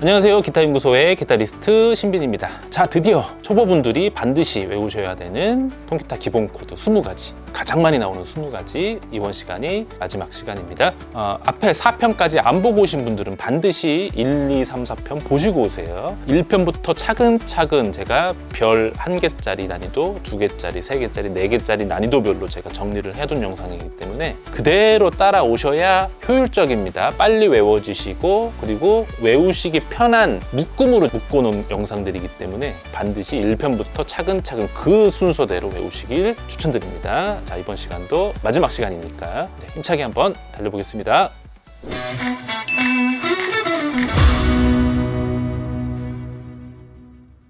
안녕하세요. 기타연구소의 기타리스트 신빈입니다. 자, 드디어 초보분들이 반드시 외우셔야 되는 통기타 기본 코드 20가지. 가장 많이 나오는 20가지. 이번 시간이 마지막 시간입니다. 어, 앞에 4편까지 안 보고 오신 분들은 반드시 1, 2, 3, 4편 보시고 오세요. 1편부터 차근차근 제가 별 1개짜리 난이도, 2개짜리, 3개짜리, 4개짜리 난이도별로 제가 정리를 해둔 영상이기 때문에 그대로 따라오셔야 효율적입니다. 빨리 외워지시고 그리고 외우시기 편한 묶음으로 묶어놓은 영상들이기 때문에 반드시 1편부터 차근차근 그 순서대로 외우시길 추천드립니다. 자, 이번 시간도 마지막 시간이니까 네, 힘차게 한번 달려보겠습니다.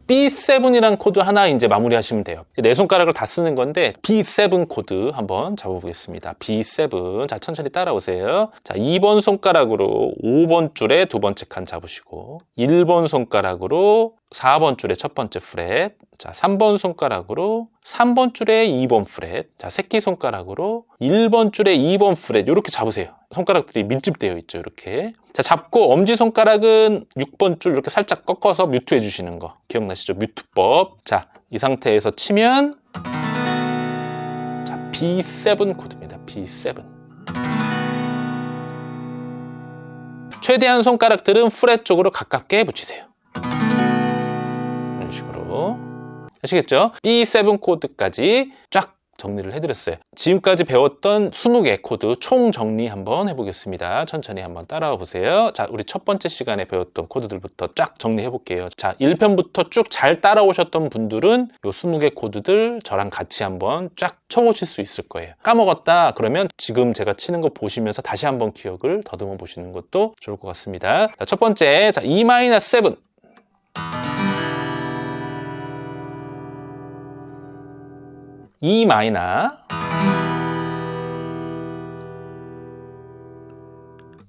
B7이란 코드 하나 이제 마무리하시면 돼요. 네 손가락을 다 쓰는 건데 B7 코드 한번 잡아보겠습니다. B7. 자, 천천히 따라오세요. 자, 2번 손가락으로 5번 줄에 두 번째 칸 잡으시고 1번 손가락으로 4번 줄에 첫 번째 프렛. 자, 3번 손가락으로 3번 줄에 2번 프렛. 자, 새끼 손가락으로 1번 줄에 2번 프렛. 이렇게 잡으세요. 손가락들이 밀집되어 있죠. 이렇게. 자, 잡고 엄지 손가락은 6번 줄 이렇게 살짝 꺾어서 뮤트 해 주시는 거. 기억나시죠? 뮤트법. 자, 이 상태에서 치면 자, B7 코드입니다. B7. 최대한 손가락들은 프렛 쪽으로 가깝게 붙이세요. 아시겠죠? B7 코드까지 쫙 정리를 해드렸어요. 지금까지 배웠던 20개 코드 총 정리 한번 해보겠습니다. 천천히 한번 따라와 보세요. 자, 우리 첫 번째 시간에 배웠던 코드들부터 쫙 정리해 볼게요. 자, 1편부터 쭉 잘 따라오셨던 분들은 요 20개 코드들 저랑 같이 한번 쫙 쳐보실 수 있을 거예요. 까먹었다 그러면 지금 제가 치는 거 보시면서 다시 한번 기억을 더듬어 보시는 것도 좋을 것 같습니다. 자, 첫 번째, 자, E-7. E 마이너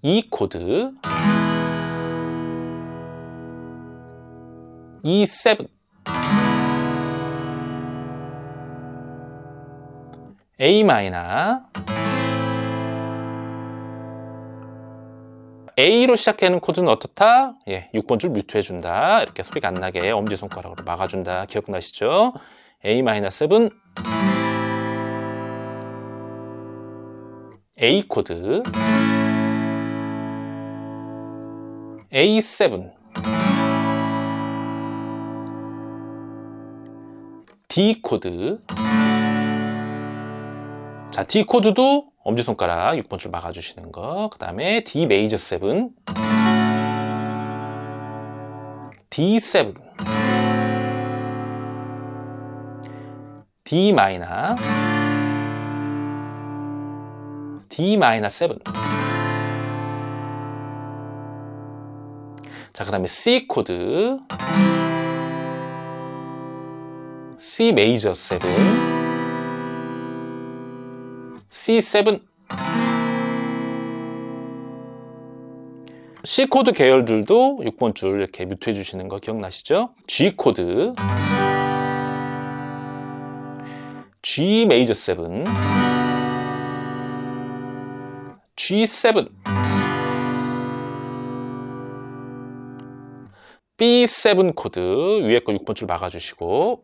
E 코드 E7 A 마이너 A로 시작하는 코드는 어떻다? 예, 6번 줄 뮤트 해준다. 이렇게 소리가 안 나게 엄지손가락으로 막아준다. 기억나시죠? A-7 A 코드. A7 D 코드. 자 D 코드도 엄지손가락 6번 줄 막아주시는 거. 그 다음에 D 메이저 7 D7 D 마이너 D 마이너 7 자, 그 다음에 C 코드. C 메이저 7 C7 C 코드 계열들도 6번 줄 이렇게 뮤트 해 주시는 거 기억나시죠? G 코드 G 메이저 7 G7 B7 코드 위에 거 6번 줄 막아주시고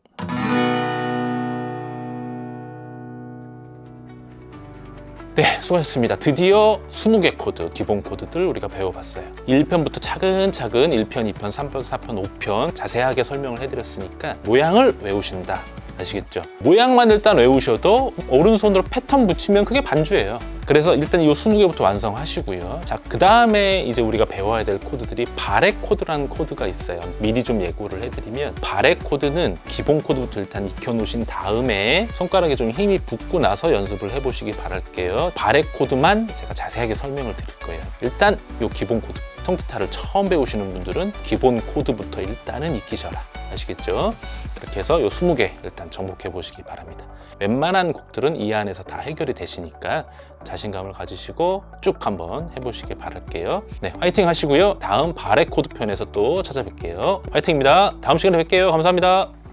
네, 수고하셨습니다. 드디어 20개 코드, 기본 코드들 우리가 배워봤어요. 1편부터 차근차근 1편, 2편, 3편, 4편, 5편 자세하게 설명을 해드렸으니까 모양을 외우신다. 아시겠죠? 모양만 일단 외우셔도 오른손으로 패턴 붙이면 그게 반주예요. 그래서 일단 이 20개부터 완성하시고요. 자, 그 다음에 이제 우리가 배워야 될 코드들이 바레 코드라는 코드가 있어요. 미리 좀 예고를 해드리면 바레 코드는 기본 코드부터 일단 익혀놓으신 다음에 손가락에 좀 힘이 붙고 나서 연습을 해보시기 바랄게요. 바레 코드만 제가 자세하게 설명을 드릴 거예요. 일단 이 기본 코드. 통기타를 처음 배우시는 분들은 기본 코드부터 일단은 익히셔라. 아시겠죠? 이렇게 해서 요 20개 일단 정복해 보시기 바랍니다. 웬만한 곡들은 이 안에서 다 해결이 되시니까 자신감을 가지시고 쭉 한번 해보시길 바랄게요. 네, 화이팅 하시고요. 다음 바레 코드 편에서 또 찾아뵐게요. 화이팅입니다. 다음 시간에 뵐게요. 감사합니다.